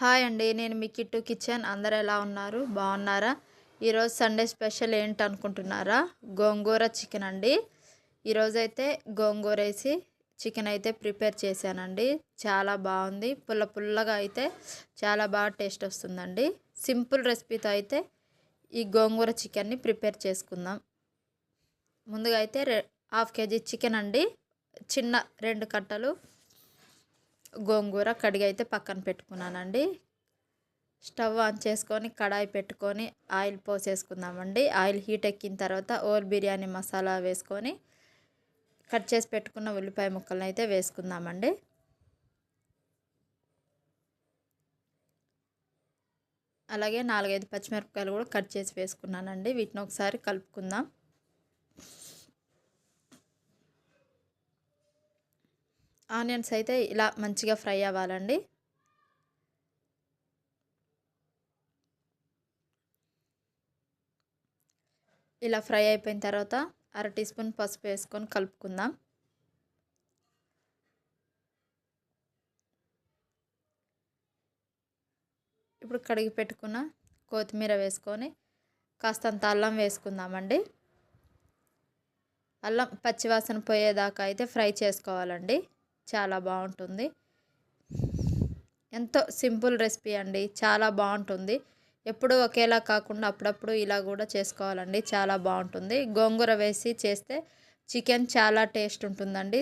Hi అండి నేను మీ kit kitchen. అందరు ఎలా ఉన్నారు? బాగున్నారా? ఈరోజు సండే స్పెషల్ ఏంటి అనుకుంటున్నారా గోంగూర చికెన్ అండి. ఈరోజైతే గోంగూర వేసి చికెన్ అయితే ప్రిపేర్ చేశానండి. చాలా బాగుంది. పుల్ల పుల్లగా అయితే చాలా బాగా టేస్ట్ వస్తుందండి. సింపుల్ రెసిపీతో అయితే ఈ గోంగూర చికెన్ని ప్రిపేర్ చేసుకుందాం. ముందుగా అయితే రె హాఫ్ కేజీ చికెన్ అండి. చిన్న రెండు కట్టలు గోంగూర కడిగి అయితే పక్కన పెట్టుకున్నానండి. స్టవ్ ఆన్ చేసుకొని కడాయి పెట్టుకొని ఆయిల్ పోసేసుకుందామండి. ఆయిల్ హీట్ ఎక్కిన తర్వాత ఓల్ బిర్యానీ మసాలా వేసుకొని కట్ చేసి పెట్టుకున్న ఉల్లిపాయ ముక్కలను అయితే వేసుకుందామండి. అలాగే నాలుగైదు పచ్చిమిరపకాయలు కూడా కట్ చేసి వేసుకున్నానండి. వీటిని ఒకసారి కలుపుకుందాం. ఆనియన్స్ అయితే ఇలా మంచిగా ఫ్రై అవ్వాలండి. ఇలా ఫ్రై అయిపోయిన తర్వాత అర టీ స్పూన్ పసుపు వేసుకొని కలుపుకుందాం. ఇప్పుడు కడిగి పెట్టుకున్న కొత్తిమీర వేసుకొని కాస్తంత అల్లం వేసుకుందామండి. అల్లం పచ్చివాసన పోయేదాకా అయితే ఫ్రై చేసుకోవాలండి. చాలా బాగుంటుంది. ఎంతో సింపుల్ రెసిపీ అండి. చాలా బాగుంటుంది. ఎప్పుడు ఒకేలా కాకుండా అప్పుడప్పుడు ఇలా కూడా చేసుకోవాలండి. చాలా బాగుంటుంది. గోంగూర వేసి చేస్తే చికెన్ చాలా టేస్ట్ ఉంటుందండి.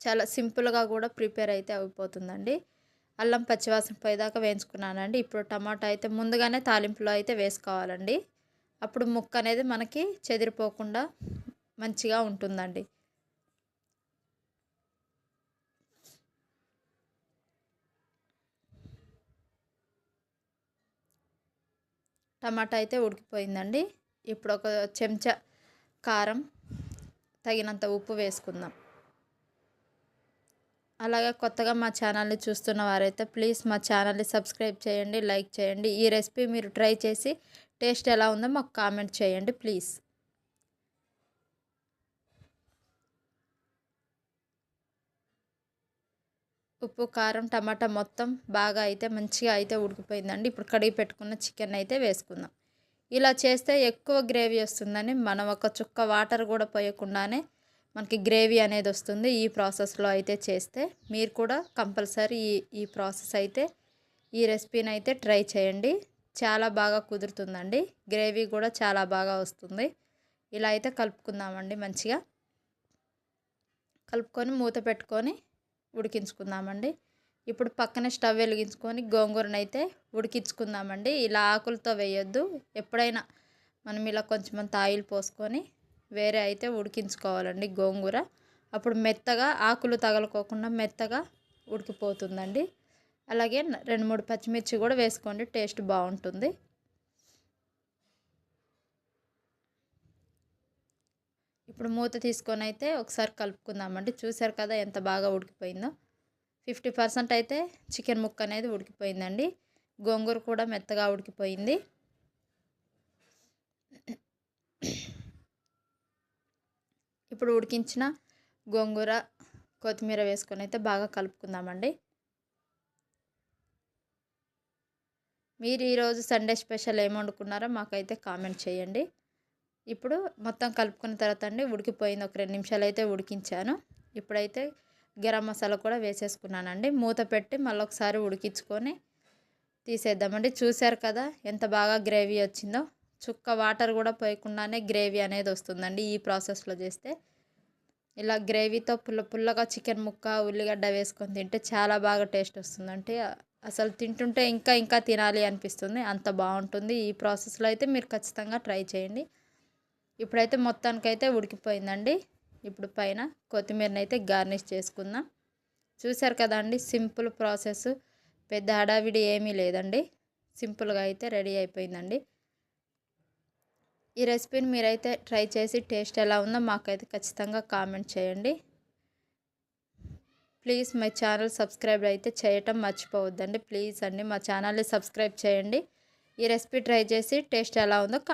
చాలా సింపుల్గా కూడా ప్రిపేర్ అయితే అయిపోతుందండి. అల్లం పచ్చివాసన పోయేదాకా వేయించుకున్నానండి. ఇప్పుడు టమాటా అయితే ముందుగానే తాలింపులో అయితే వేసుకోవాలండి. అప్పుడు ముక్క అనేది మనకి చెదిరిపోకుండా మంచిగా ఉంటుందండి. టమాటా అయితే ఉడికిపోయిందండి. ఇప్పుడు ఒక చెంచా కారం తగినంత ఉప్పు వేసుకుందాం. అలాగే కొత్తగా మా ఛానల్ని చూస్తున్న వారైతే ప్లీజ్ మా ఛానల్ని సబ్స్క్రైబ్ చేయండి లైక్ చేయండి. ఈ రెసిపీ మీరు ట్రై చేసి టేస్ట్ ఎలా ఉందో మాకు కామెంట్ చేయండి ప్లీజ్. ఉప్పు కారం టమాటా మొత్తం బాగా అయితే మంచిగా అయితే ఉడికిపోయిందండి. ఇప్పుడు కడిగి పెట్టుకున్న చికెన్ అయితే వేసుకుందాం. ఇలా చేస్తే ఎక్కువ గ్రేవీ వస్తుందని మనం ఒక చుక్క వాటర్ కూడా పోయకుండానే మనకి గ్రేవీ అనేది వస్తుంది ఈ ప్రాసెస్లో అయితే చేస్తే. మీరు కూడా కంపల్సరీ ఈ ఈ ప్రాసెస్ అయితే ఈ రెసిపీని అయితే ట్రై చేయండి. చాలా బాగా కుదురుతుందండి. గ్రేవీ కూడా చాలా బాగా వస్తుంది. ఇలా అయితే కలుపుకుందామండి మంచిగా. కలుపుకొని మూత పెట్టుకొని ఉడికించుకుందామండి. ఇప్పుడు పక్కన స్టవ్ వెలిగించుకొని గోంగూరను అయితే ఉడికించుకుందామండి. ఇలా ఆకులతో వేయొద్దు. ఎప్పుడైనా మనం ఇలా కొంచెం ఆయిల్ పోసుకొని వేరే అయితే ఉడికించుకోవాలండి గోంగూర. అప్పుడు మెత్తగా ఆకులు తగలకోకుండా మెత్తగా ఉడికిపోతుందండి. అలాగే రెండు మూడు పచ్చిమిర్చి కూడా వేసుకోండి టేస్ట్ బాగుంటుంది. ఇప్పుడు మూత తీసుకొని అయితే ఒకసారి కలుపుకుందామండి. చూసారు కదా ఎంత బాగా ఉడికిపోయిందో. ఫిఫ్టీ పర్సెంట్ అయితే చికెన్ ముక్క అనేది ఉడికిపోయిందండి. గోంగూర కూడా మెత్తగా ఉడికిపోయింది. ఇప్పుడు ఉడికించిన గోంగూర కొత్తిమీర వేసుకొని అయితే బాగా కలుపుకుందామండి. మీరు ఈరోజు సండే స్పెషల్ ఏం వండుకున్నారో మాకైతే కామెంట్ చేయండి. ఇప్పుడు మొత్తం కలుపుకున్న తర్వాత అండి ఉడికిపోయింది. ఒక రెండు నిమిషాలు అయితే ఉడికించాను. ఇప్పుడైతే గరం మసాలా కూడా వేసేసుకున్నానండి. మూత పెట్టి మళ్ళీ ఒకసారి ఉడికించుకొని తీసేద్దామండి. చూశారు కదా ఎంత బాగా గ్రేవీ వచ్చిందో. చుక్క వాటర్ కూడా పోయకుండానే గ్రేవీ అనేది వస్తుందండి ఈ ప్రాసెస్లో చేస్తే. ఇలా గ్రేవీతో పుల్ల పుల్లగా చికెన్ ముక్క ఉల్లిగడ్డ వేసుకొని తింటే చాలా బాగా టేస్ట్ వస్తుందంటే. అసలు తింటుంటే ఇంకా ఇంకా తినాలి అనిపిస్తుంది. అంత బాగుంటుంది. ఈ ప్రాసెస్లో అయితే మీరు ఖచ్చితంగా ట్రై చేయండి. ఇప్పుడైతే మొత్తానికైతే ఉడికిపోయిందండి. ఇప్పుడు పైన కొత్తిమీరని అయితే గార్నిష్ చేసుకుందాం. చూసారు కదండి సింపుల్ ప్రాసెస్. పెద్ద హడావిడి ఏమీ లేదండి. సింపుల్గా అయితే రెడీ అయిపోయిందండి. ఈ రెసిపీని మీరైతే ట్రై చేసి టేస్ట్ ఎలా ఉందో మాకైతే ఖచ్చితంగా కామెంట్ చేయండి. ప్లీజ్ మై ఛానల్ సబ్స్క్రైబ్ అయితే చేయటం మర్చిపోవద్దండి. ప్లీజ్ అండి మా ఛానల్ని సబ్స్క్రైబ్ చేయండి. ఈ రెసిపీ ట్రై చేసి టేస్ట్ ఎలా ఉందో